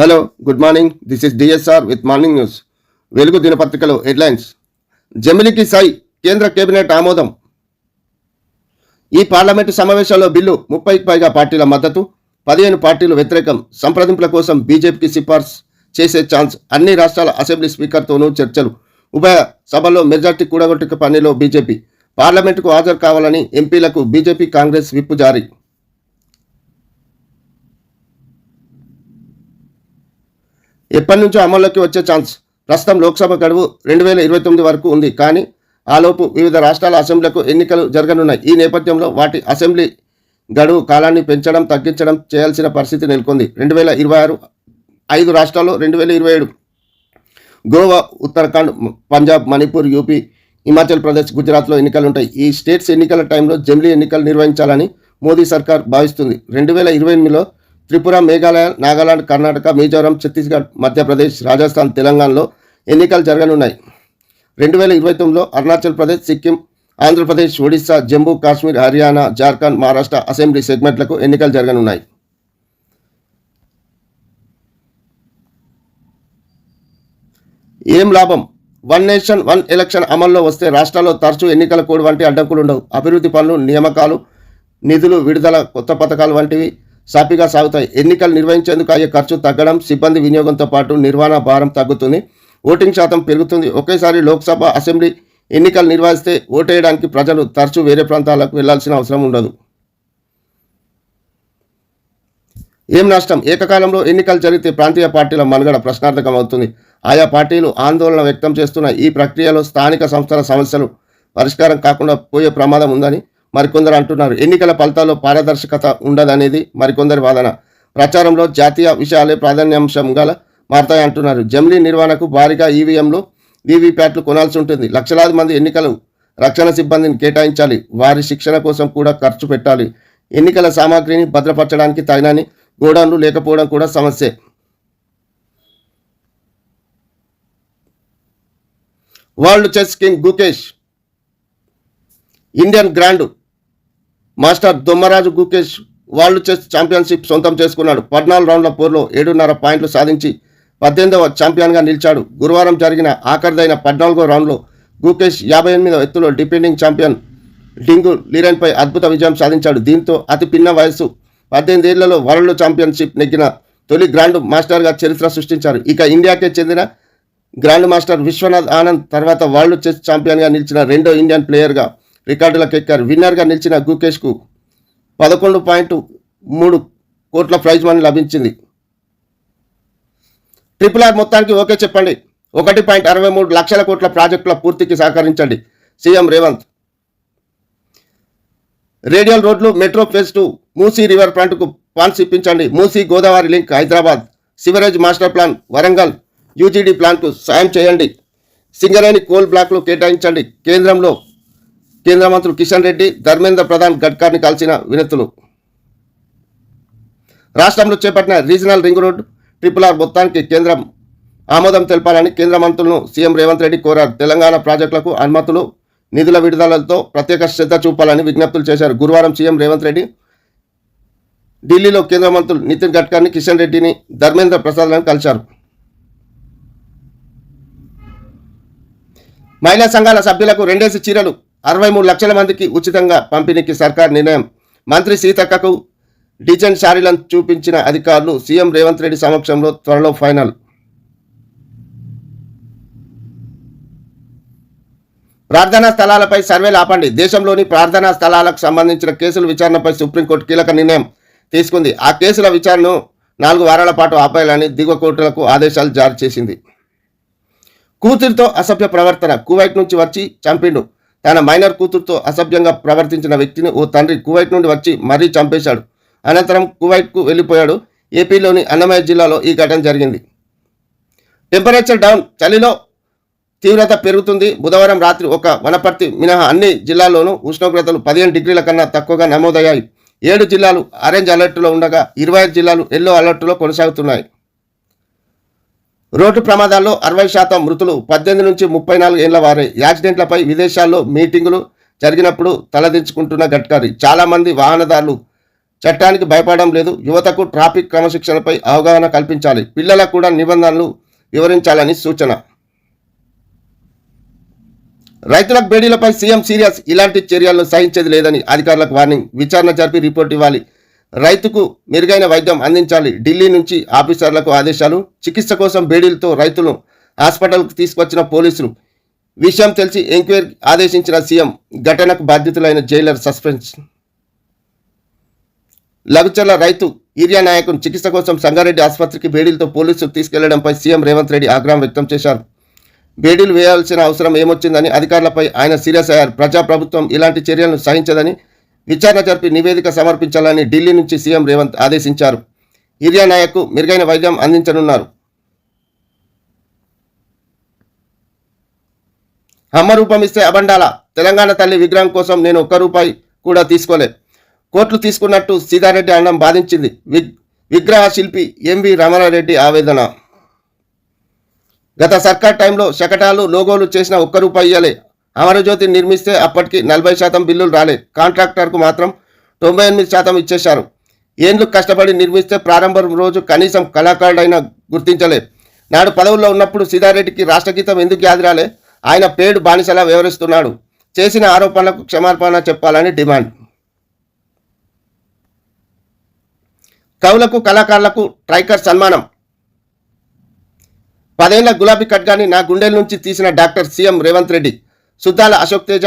Hello good morning this is DSR with morning news Velugu దినపత్రికలో headlines. జమిలికి సై కేంద్ర cabinet ఆమోదం. ఈ పార్లమెంటు సమావేశంలో బిల్లు ముప్పైకి పైగా పార్టీల మద్దతు పదిహేను పార్టీలు వ్యతిరేకం సంప్రదింపుల కోసం బీజేపీకి సిఫార్సు చేసే ఛాన్స్ అన్ని రాష్ట్రాల అసెంబ్లీ స్పీకర్తోనూ చర్చలు. ఉభయ సభల్లో మెజార్టీ కూడగొట్టుకు పనిలో బీజేపీ. పార్లమెంటుకు హాజరు కావాలని ఎంపీలకు బీజేపీ కాంగ్రెస్ విప్పు జారీ. ఎప్పటి నుంచో అమల్లోకి వచ్చే ఛాన్స్ ప్రస్తుతం లోక్సభ గడువు రెండు వేల ఇరవై తొమ్మిది వరకు ఉంది. కానీ ఆలోపు వివిధ రాష్ట్రాల అసెంబ్లీలకు ఎన్నికలు జరగనున్నాయి. ఈ నేపథ్యంలో వాటి అసెంబ్లీ గడువు కాలాన్ని పెంచడం తగ్గించడం చేయాల్సిన పరిస్థితి నెలకొంది. రెండు వేల ఇరవై ఆరు ఐదు రాష్ట్రాల్లో రెండు వేల ఇరవై ఏడు గోవా ఉత్తరాఖండ్ పంజాబ్ మణిపూర్ యూపీ హిమాచల్ ప్రదేశ్ గుజరాత్లో ఎన్నికలు ఉంటాయి ఈ స్టేట్స్ ఎన్నికల టైంలో జమిలీ ఎన్నికలు నిర్వహించాలని మోదీ సర్కార్ భావిస్తుంది. రెండు వేల ఇరవై ఎనిమిదిలో త్రిపుర మేఘాలయ నాగాలాండ్ కర్ణాటక మిజోరాం ఛత్తీస్గఢ్ మధ్యప్రదేశ్ రాజస్థాన్ తెలంగాణలో ఎన్నికలు జరగనున్నాయి. రెండు వేల ఇరవై తొమ్మిదిలో అరుణాచల్ ప్రదేశ్ సిక్కిం ఆంధ్రప్రదేశ్ ఒడిశా జమ్మూ కాశ్మీర్ హర్యానా జార్ఖండ్ మహారాష్ట్ర అసెంబ్లీ సెగ్మెంట్లకు ఎన్నికలు జరగనున్నాయి. ఏం లాభం? వన్ నేషన్ వన్ ఎలక్షన్ అమల్లో వస్తే రాష్ట్రాల్లో తరచూ ఎన్నికల కోడ్ వంటి అడ్డంకులు ఉండవు అభివృద్ధి పనులు నియామకాలు నిధులు విడుదల కొత్త పథకాలు వంటివి సాపిగా సాగుతాయి. ఎన్నికలు నిర్వహించేందుకు అయ్యే ఖర్చు తగ్గడం సిబ్బంది వినియోగంతో పాటు నిర్వహణ భారం తగ్గుతుంది. ఓటింగ్ శాతం పెరుగుతుంది. ఒకేసారి లోక్సభ అసెంబ్లీ ఎన్నికలు నిర్వహిస్తే ఓటేయడానికి ప్రజలు తరచూ వేరే ప్రాంతాలకు వెళ్ళాల్సిన అవసరం ఉండదు. ఏం నష్టం? ఏకకాలంలో ఎన్నికలు జరిగితే ప్రాంతీయ పార్టీల మనుగడ ప్రశ్నార్థకం అవుతుంది ఆయా పార్టీలు ఆందోళన వ్యక్తం చేస్తున్న ఈ ప్రక్రియలో స్థానిక సంస్థల సమస్యలు పరిష్కారం కాకుండా పోయే ప్రమాదం ఉందని మరికొందరు అంటున్నారు. ఎన్నికల ఫలితాల్లో పారదర్శకత ఉండదనేది మరికొందరి వాదన. ప్రచారంలో జాతీయ విషయాలే ప్రాధాన్యాంశంగా మారతాయి అంటున్నారు. జమిలీ నిర్వహణకు భారీగా ఈవీఎంలు వీవీప్యాట్లు కొనాల్సి ఉంటుంది. లక్షలాది మంది ఎన్నికలు రక్షణ సిబ్బందిని కేటాయించాలి. వారి శిక్షణ కోసం కూడా ఖర్చు పెట్టాలి. ఎన్నికల సామాగ్రిని భద్రపరచడానికి తగినని గోడౌన్లు లేకపోవడం కూడా సమస్యే. World chess king Gukesh Indian grand master Dommaraju Gukesh world chess championship సొంతం చేసుకున్నాడు. పద్నాలుగు రౌండ్ల పోరులో ఏడున్నర పాయింట్లు సాధించి పద్దెనిమిదవ ఛాంపియన్గా నిలిచాడు. గురువారం జరిగిన ఆఖరిదైన పద్నాలుగో రౌండ్లో గుకేష్ యాభై ఎనిమిదవ ఎత్తులో డిపెండింగ్ ఛాంపియన్ డింగు లీరన్పై అద్భుత విజయం సాధించాడు. దీంతో అతి పిన్న వయస్సు పద్దెనిమిది ఏళ్ళలో వరల్డ్ ఛాంపియన్షిప్ నెగ్గిన తొలి గ్రాండ్ మాస్టర్గా చరిత్ర సృష్టించారు. ఇక ఇండియాకే చెందిన గ్రాండ్ మాస్టర్ విశ్వనాథ్ ఆనంద్ తర్వాత వరల్డ్ చెస్ ఛాంపియన్గా నిలిచిన రెండో ఇండియన్ ప్లేయర్గా రికార్డులకు ఎక్కారు విన్నర్గా నిలిచిన గుకేష్కు పదకొండు పాయింట్ మూడు కోట్ల ప్రైజ్ మనీ లభించింది. ట్రిపుల్ ఆర్ మొత్తానికి ఓకే చెప్పండి. ఒకటి పాయింట్ అరవై మూడు లక్షల కోట్ల ప్రాజెక్టుల పూర్తికి సహకరించండి. సీఎం రేవంత్. రేడియల్ రోడ్లు metro phase two Musi river ఫ్రంట్కు pans ఇప్పించండి. Musi Godavari link Hyderabad. Sewerage master plan Warangal. UGD ప్లాన్కు సాయం చేయండి. సింగరేణి కోల్ బ్లాక్లు కేటాయించండి. కేంద్రంలో కేంద్ర మంత్రులు కిషన్ రెడ్డి ధర్మేంద్ర ప్రధాన్ గడ్కర్ని కలిసిన వినతులు. రాష్ట్రంలో చేపట్టిన regional ring road triple R మొత్తానికి కేంద్రం ఆమోదం తెలపాలని కేంద్ర మంత్రులను సీఎం రేవంత్ రెడ్డి కోరారు. తెలంగాణ ప్రాజెక్టులకు అనుమతులు నిధుల విడుదలతో ప్రత్యేక శ్రద్ధ చూపాలని విజ్ఞప్తులు చేశారు. గురువారం సీఎం రేవంత్ రెడ్డి ఢిల్లీలో కేంద్ర మంత్రులు నితిన్ గడ్కర్ని కిషన్ రెడ్డిని ధర్మేంద్ర ప్రసాద్లను కలిశారు. మహిళా సంఘాల సభ్యులకు రెండేసి చీరలు అరవై మూడు లక్షల మందికి ఉచితంగా పంపిణీకి సర్కార్ నిర్ణయం. మంత్రి సీతక్కకు డిజైన్ శారీలను చూపించిన అధికారులు సీఎం రేవంత్ రెడ్డి సమక్షంలో త్వరలో ఫైనల్. ప్రార్థనా స్థలాలపై సర్వేలు ఆపండి దేశంలోని ప్రార్థనా స్థలాలకు సంబంధించిన కేసుల విచారణపై సుప్రీంకోర్టు కీలక నిర్ణయం తీసుకుంది. ఆ కేసుల విచారణను నాలుగు వారాల పాటు ఆపేయాలని దిగువ కోర్టులకు ఆదేశాలు జారీ చేసింది. కూతురితో అసభ్య ప్రవర్తన. కువైట్ నుంచి వచ్చి చంపిండు. తన మైనర్ కూతురుతో అసభ్యంగా ప్రవర్తించిన వ్యక్తిని ఓ తండ్రి కువైట్ నుండి వచ్చి మరీ చంపేశాడు. అనంతరం కువైట్కు వెళ్ళిపోయాడు. ఏపీలోని అన్నమయ్య జిల్లాలో ఈ ఘటన జరిగింది. టెంపరేచర్ డౌన్ చలిలో తీవ్రత పెరుగుతుంది. బుధవారం రాత్రి ఒక వనపర్తి మినహా అన్ని జిల్లాల్లోనూ ఉష్ణోగ్రతలు పదిహేను డిగ్రీల కన్నా తక్కువగా నమోదయ్యాయి. ఏడు జిల్లాలు ఆరెంజ్ అలర్టులో ఉండగా ఇరవై ఐదు జిల్లాలు ఎల్లో అలర్టులో కొనసాగుతున్నాయి. రోడ్డు ప్రమాదాల్లో అరవై శాతం మృతులు పద్దెనిమిది నుంచి ముప్పై నాలుగు ఏళ్ళ వారే యాక్సిడెంట్లపై విదేశాల్లో మీటింగులు జరిగినప్పుడు తలదించుకుంటున్న గడ్కరీ. చాలామంది వాహనదారులు చట్టానికి భయపడడం లేదు. యువతకు ట్రాఫిక్ క్రమశిక్షణపై అవగాహన కల్పించాలి. పిల్లలకు కూడా నిబంధనలు వివరించాలని సూచన. రైతుల బేడీలపై సీఎం సీరియస్ ఇలాంటి చర్యలను సహించేది లేదని అధికారులకు వార్నింగ్. విచారణ జరిపి రిపోర్ట్ ఇవ్వాలి. రైతుకు మెరుగైన వైద్యం అందించాలి. ఢిల్లీ నుంచి ఆఫీసర్లకు ఆదేశాలు. చికిత్స కోసం బేడీలతో రైతులను హాస్పిటల్కు తీసుకొచ్చిన పోలీసులు. విషయం తెలిసి ఎంక్వైరీ ఆదేశించిన సీఎం ఘటనకు బాధ్యతలైన జైలర్ సస్పెన్స్. లగుచర్ల రైతు ఈరియా నాయకుని చికిత్స కోసం సంగారెడ్డి ఆసుపత్రికి బేడీలతో పోలీసులు తీసుకెళ్ళడంపై సీఎం రేవంత్ రెడ్డి ఆగ్రహం వ్యక్తం చేశారు. బేడీలు వేయాల్సిన అవసరం ఏమొచ్చిందని అధికారులపై ఆయన సీరియస్ అయ్యారు. ప్రజాప్రభుత్వం ఇలాంటి చర్యలను సహించదని విచారణ జరిపి నివేదిక సమర్పించాలని ఢిల్లీ నుంచి సీఎం రేవంత్ ఆదేశించారు. హిరియా నాయక్కు మెరుగైన వైద్యం అందించనున్నారు. అమ్మ రూపం ఇస్తే అబండాల. తెలంగాణ తల్లి విగ్రహం కోసం నేను ఒక్క రూపాయి కూడా తీసుకోలే కోట్లు తీసుకున్నట్టు సీతారెడ్డి అన్నం బాధించింది. విగ్రహ శిల్పి ఎంవి రమణారెడ్డి ఆవేదన. గత సర్కార్ టైంలో శకటాలు లోగోలు చేసిన ఒక్క రూపాయి ఇయ్యలే. అమరజ్యోతి నిర్మిస్తే అప్పటికి నలభై శాతం బిల్లులు రాలేదు. కాంట్రాక్టర్కు మాత్రం తొంభై ఎనిమిది శాతం ఇచ్చేశారు. ఏండ్లు కష్టపడి నిర్మిస్తే ప్రారంభం రోజు కనీసం కళాకారుడైనా గుర్తించలే నాడు పదవుల్లో ఉన్నప్పుడు సీతారెడ్డికి రాష్ట్రగీతం ఎందుకు యాదిరాలే ఆయన పేడు బానిసలా వివరిస్తున్నాడు చేసిన ఆరోపణలకు క్షమాపణ చెప్పాలని డిమాండ్. కవులకు కళాకారులకు ట్రైకర్ సన్మానం. పదేళ్ళ గులాబీ ఖడ్గాని నా గుండెల నుంచి తీసిన doctor CM Revanth Reddy Suddala Ashok Teja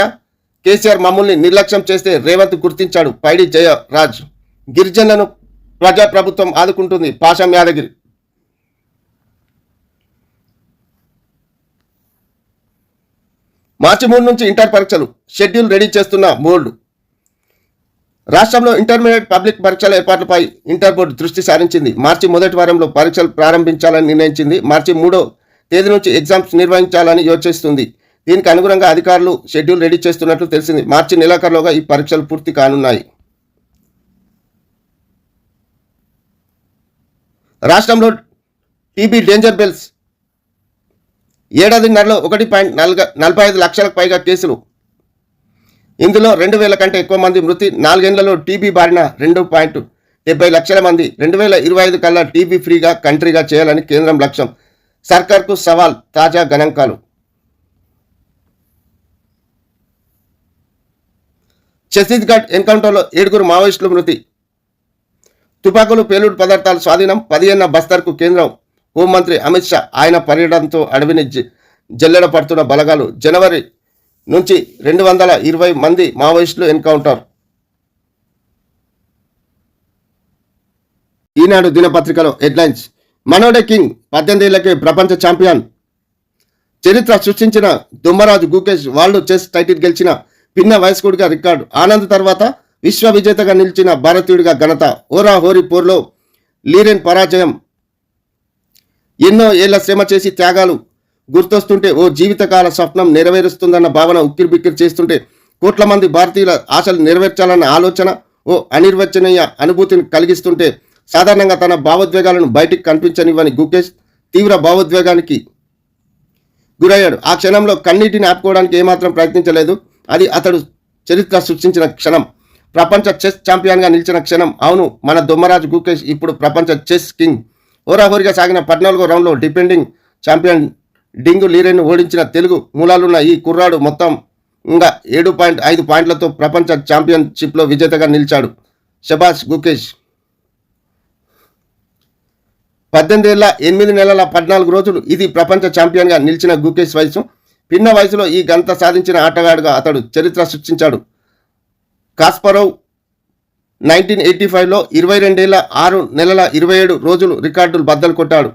KCR మమ్మల్ని నిర్లక్ష్యం చేస్తే రేవంత్ గుర్తించాడు పైడి జయరాజ్. గిరిజనులను ప్రజాప్రభుత్వం ఆదుకుంటుంది పాషం యాదగిరి. మార్చి మూడు నుంచి ఇంటర్ పరీక్షలు షెడ్యూల్ రెడీ చేస్తున్న బోర్డు రాష్ట్రంలో ఇంటర్మీడియట్ పబ్లిక్ పరీక్షల ఏర్పాట్లపై ఇంటర్ బోర్డు దృష్టి సారించింది. మార్చి మొదటి వారంలో పరీక్షలు ప్రారంభించాలని నిర్ణయించింది. మార్చి మూడో తేదీ నుంచి ఎగ్జామ్స్ నిర్వహించాలని యోచిస్తుంది. దీనికి అనుగుణంగా అధికారులు షెడ్యూల్ రెడీ చేస్తున్నట్లు తెలిసింది. మార్చి నెలాఖరులోగా ఈ పరీక్షలు పూర్తి కానున్నాయి. రాష్ట్రంలో టీబీ డేంజర్ బెల్స్ ఏడాదిన్నరలో ఒకటి పాయింట్ నల్గ నలభై ఐదు లక్షలకు పైగా కేసులు. ఇందులో రెండు వేల కంటే ఎక్కువ మంది మృతి నాలుగేళ్ళలో టీబీ బారిన రెండు పాయింట్ డెబ్బై లక్షల మంది రెండు వేల ఇరవై ఐదు కల్లా టీబీ ఫ్రీగా కంట్రీగా చేయాలని కేంద్రం లక్ష్యం. సర్కార్కు సవాల్ తాజా గణాంకాలు. ఛత్తీస్గఢ్ ఎన్కౌంటర్లో ఏడుగురు మావోయిస్టులు మృతి. తుపాకులు పేలుడు పదార్థాలు స్వాధీనం. పదిహేన బస్తర్కు కేంద్రం. హోంమంత్రి అమిత్ షా ఆయన పర్యటనతో అడవిని జల్లెడ పడుతున్న బలగాలు. జనవరి నుంచి రెండు వందల ఇరవై మంది మావోయిస్టులు ఎన్కౌంటర్. ఈనాడు దినపత్రికలో హెడ్లైన్స్. మనోడే కింగ్ పద్దెనిమిది ఏళ్ళకే ప్రపంచ ఛాంపియన్. చరిత్ర సృష్టించిన Dommaraju Gukesh world chess title గెలిచిన భిన్న వయస్కుడిగా రికార్డు. ఆనంద్ తర్వాత విశ్వ విజేతగా నిలిచిన భారతీయుడిగా ఘనత. ఓరా హోరీ పోర్లో లీరెన్ పరాజయం. ఎన్నో ఏళ్ళ శ్రమ చేసి త్యాగాలు గుర్తొస్తుంటే ఓ జీవితకాల స్వప్నం నెరవేరుస్తుందన్న భావన ఉక్కిరిబిక్కిరి చేస్తుంటే కోట్ల మంది భారతీయుల ఆశలు నెరవేర్చాలన్న ఆలోచన ఓ అనిర్వచనీయ అనుభూతిని కలిగిస్తుంటే సాధారణంగా తన భావోద్వేగాలను బయటికి కనిపించనివ్వని గుకేష్ తీవ్ర భావోద్వేగానికి గురయ్యాడు. ఆ క్షణంలో కన్నీటిని ఆపుకోవడానికి ఏమాత్రం ప్రయత్నించలేదు. అది అతడు చరిత్ర సృష్టించిన క్షణం. ప్రపంచ చెస్ ఛాంపియన్గా నిలిచిన క్షణం. అవును మన దొమ్మరాజు గుకేష్ ఇప్పుడు ప్రపంచ చెస్ కింగ్. హోరాహోరీగా సాగిన పద్నాలుగో రౌండ్లో డిపెండింగ్ ఛాంపియన్ డింగు లీరెన్ను ఓడించిన తెలుగు మూలాలున్న ఈ కుర్రాడు మొత్తం ఇంకా ఏడు పాయింట్ ఐదు పాయింట్లతో ప్రపంచ ఛాంపియన్షిప్లో విజేతగా నిలిచాడు శభాష్ గుకేష్. పద్దెనిమిది ఏళ్ళ ఎనిమిది నెలల పద్నాలుగు రోజులు ఇది ప్రపంచ ఛాంపియన్గా నిలిచిన గుకేష్ వయసు. పిన్న వయసులో ఈ గంత సాధించిన ఆటగాడుగా అతడు చరిత్ర సృష్టించాడు. కాస్పరోవ్ నైన్టీన్ ఎయిటీ ఫైవ్లో ఇరవై రెండేళ్ళ ఆరు నెలల ఇరవై ఏడు రోజులు రికార్డులు బద్దలు కొట్టాడు.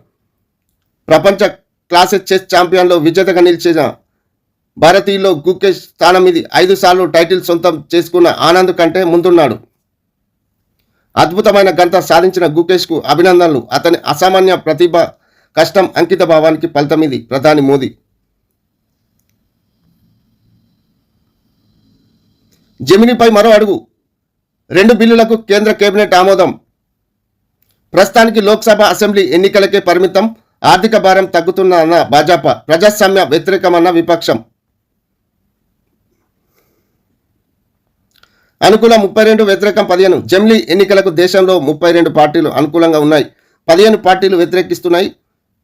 ప్రపంచ క్లాసెస్ చెస్ ఛాంపియన్లో విజేతగా నిలిచిన భారతీయుల్లో గుకేష్ స్థానం ఇది ఐదు సార్లు టైటిల్ సొంతం చేసుకున్న ఆనంద్ కంటే ముందున్నాడు. అద్భుతమైన గంత సాధించిన గుకేష్కు అభినందనలు. అతని అసామాన్య ప్రతిభ కష్టం అంకిత భావానికి ఫలితం ఇది. ప్రధాని మోదీ జమినీపై మరో అడుగు. రెండు బిల్లులకు కేంద్ర కేబినెట్ ఆమోదం. ప్రస్తుతానికి లోక్సభ అసెంబ్లీ ఎన్నికలకే పరిమితం. ఆర్థిక భారం తగ్గుతుందన్న భాజపా ప్రజాస్వామ్య వ్యతిరేకమన్న విపక్షం. అనుకూల ముప్పై రెండు వ్యతిరేకం పదిహేను. జమిలీ ఎన్నికలకు దేశంలో ముప్పై రెండు పార్టీలు అనుకూలంగా ఉన్నాయి. పదిహేను పార్టీలు వ్యతిరేకిస్తున్నాయి.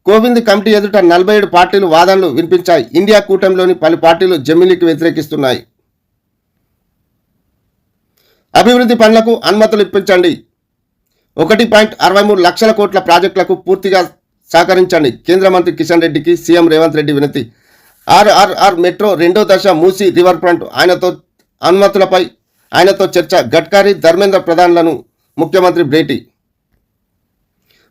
కోవింద్ కమిటీ ఎదుట నలభై ఏడు పార్టీలు వాదనలు వినిపించాయి. ఇండియా కూటమిలోని పలు పార్టీలు జమిలీకి వ్యతిరేకిస్తున్నాయి. అభివృద్ధి పనులకు అనుమతులు ఇప్పించండి. ఒకటి పాయింట్ అరవై మూడు లక్షల కోట్ల ప్రాజెక్టులకు పూర్తిగా సహకరించండి. కేంద్ర మంత్రి కిషన్ రెడ్డికి సీఎం రేవంత్ రెడ్డి వినతి. ఆర్ఆర్ఆర్ మెట్రో రెండో దశ మూసి రివర్ ఫ్రంట్ ఆయనతో అనుమతులపై ఆయనతో చర్చ. గడ్కరీ ధర్మేంద్ర ప్రధాన్లను ముఖ్యమంత్రి భేటీ.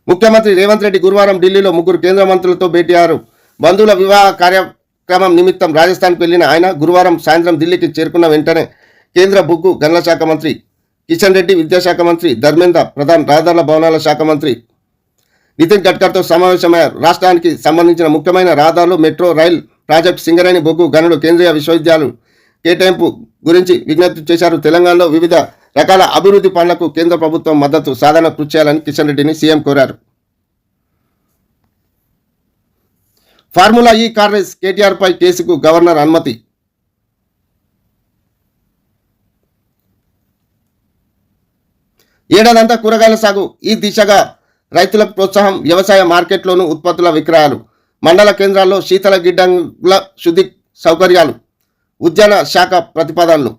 ముఖ్యమంత్రి రేవంత్ రెడ్డి గురువారం ఢిల్లీలో ముగ్గురు కేంద్ర మంత్రులతో భేటీ అయ్యారు. బంధువుల వివాహ కార్యక్రమం నిమిత్తం రాజస్థాన్కు వెళ్ళిన ఆయన గురువారం సాయంత్రం ఢిల్లీకి చేరుకున్న వెంటనే కేంద్ర బొగ్గు గనుల శాఖ మంత్రి కిషన్ రెడ్డి విద్యాశాఖ మంత్రి ధర్మేంద్ర ప్రధాన్ రహదారుల భవనాల శాఖ మంత్రి నితిన్ గడ్కర్తో సమావేశమయ్యారు రాష్ట్రానికి సంబంధించిన ముఖ్యమైన రహదారులు మెట్రో రైల్ ప్రాజెక్టు సింగరేణి బొగ్గు గనులు కేంద్రీయ విశ్వవిద్యాలయం కేటాయింపు గురించి విజ్ఞప్తి చేశారు. తెలంగాణలో వివిధ రకాల అభివృద్ధి పనులకు కేంద్ర ప్రభుత్వం మద్దతు సాధన కృషి చేయాలని కిషన్ రెడ్డిని సీఎం కోరారు. ఫార్ములా ఈ కార్ రేస్ కేసుకు గవర్నర్ అనుమతి ఏడాదంతా కూరగాయల సాగు ఈ దిశగా రైతులకు ప్రోత్సాహం వ్యవసాయ మార్కెట్లోను ఉత్పత్తుల విక్రయాలు మండల కేంద్రాల్లో శీతల గిడ్డంగుల శుద్ధి సౌకర్యాలు ఉద్యాన శాఖ ప్రతిపాదనలు.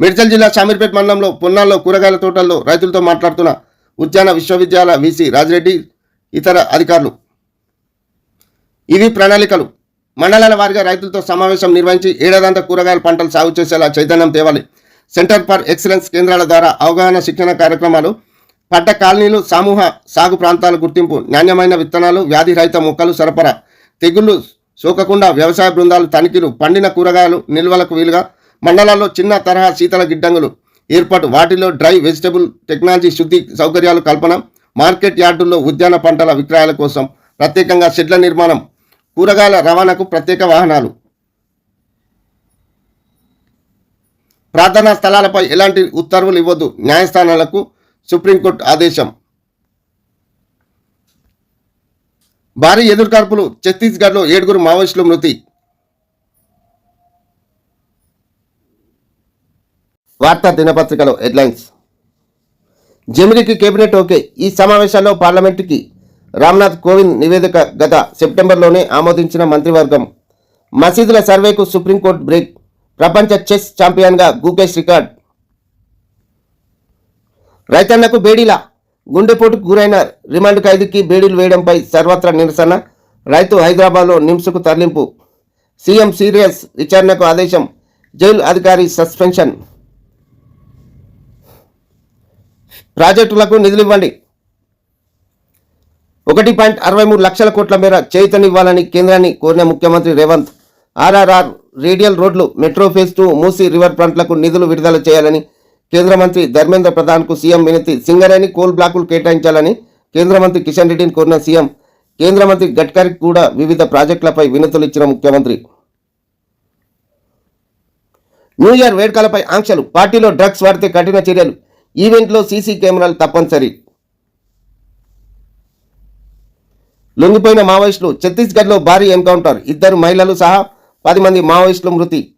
మేడ్చల్ జిల్లా షామీర్పేట మండలంలో పొన్నాల్లో కూరగాయల తోటల్లో రైతులతో మాట్లాడుతున్న ఉద్యాన విశ్వవిద్యాలయ వీసీ రాజిరెడ్డి ఇతర అధికారులు. ఇవి ప్రణాళికలు. మండలాల వారిగా రైతులతో సమావేశం నిర్వహించి ఏడాదంతా కూరగాయల పంటలు సాగు చేసేలా చైతన్యం తేవాలి. సెంటర్ ఫర్ ఎక్సలెన్స్ కేంద్రాల ద్వారా అవగాహన శిక్షణ కార్యక్రమాలు పంట కాలనీలు సమూహ సాగు ప్రాంతాల గుర్తింపు నాణ్యమైన విత్తనాలు వ్యాధి రహిత మొక్కలు సరఫరా తెగుళ్ళు సోకకుండా వ్యవసాయ బృందాలు తనిఖీలు పండిన కూరగాయలు నిల్వలకు వీలుగా మండలాల్లో చిన్న తరహా శీతల గిడ్డంగులు ఏర్పాటు వాటిలో డ్రై వెజిటబుల్ టెక్నాలజీ శుద్ధి సౌకర్యాలు కల్పన మార్కెట్ యార్డుల్లో ఉద్యాన పంటల విక్రయాల కోసం ప్రత్యేకంగా షెడ్ల నిర్మాణం కూరగాయల రవాణాకు ప్రత్యేక వాహనాలు. ప్రార్థనా స్థలాలపై ఎలాంటి ఉత్తర్వులు ఇవ్వద్దు. న్యాయస్థానాలకు సుప్రీంకోర్టు ఆదేశం. భారీ ఎదురుకార్పులు. ఛత్తీస్గఢ్లో ఏడుగురు మావోయిస్టులు మృతి. వార్తా దినపత్రికలో హెడ్లైన్స్. జమిరికి cabinet okay. ఈ సమావేశాల్లో పార్లమెంటుకి రామ్నాథ్ కోవింద్ నివేదిక గత సెప్టెంబర్లోనే ఆమోదించిన మంత్రివర్గం. మసీదుల సర్వేకు సుప్రీంకోర్టు బ్రేక్. ప్రపంచ చెస్ ఛాంపియన్గా గుకేష్ రికార్డ్. రైతన్నకు బేడీలా. గుండెపోటుకు గురైన రిమాండ్ ఖైదీకి బేడీలు వేయడంపై సర్వత్రా నిరసన. రైతు హైదరాబాద్లో నిమ్స్కు తరలింపు. సీఎం సీరియస్ విచారణకు ఆదేశం. జైలు అధికారి సస్పెన్షన్. ప్రాజెక్టులకు నిధులివ్వండి. ఒకటి పాయింట్ అరవై మూడు లక్షల కోట్ల మేర చేతనివ్వాలని కేంద్రాన్ని కోరిన ముఖ్యమంత్రి రేవంత్. ఆర్ఆర్ఆర్ రేడియల్ రోడ్లు metro phase two Musi river ఫ్రంట్లకు నిధులు విడుదల చేయాలని కేంద్ర మంత్రి ధర్మేంద్ర ప్రధాన్కు సీఎం వినతి సింగరేణి కోల్ బ్లాకులు కేటాయించాలని కేంద్ర మంత్రి కిషన్ రెడ్డిని కోరిన సీఎం కేంద్ర మంత్రి గడ్కరీకి కూడా వివిధ ప్రాజెక్టులపై వినతులు ఇచ్చిన ముఖ్యమంత్రి. న్యూ ఇయర్ వేడుకలపై ఆంక్షలు పార్టీలో డ్రగ్స్ వాడితే కఠిన చర్యలు ఈవెంట్లో సీసీ కెమెరాలు తప్పనిసరి. లొంగిపోయిన మావోయిస్టులు ఛత్తీస్గఢ్లో భారీ ఎన్కౌంటర్ ఇద్దరు మహిళలు సహా పది మంది మావోయిస్టులు మృతి.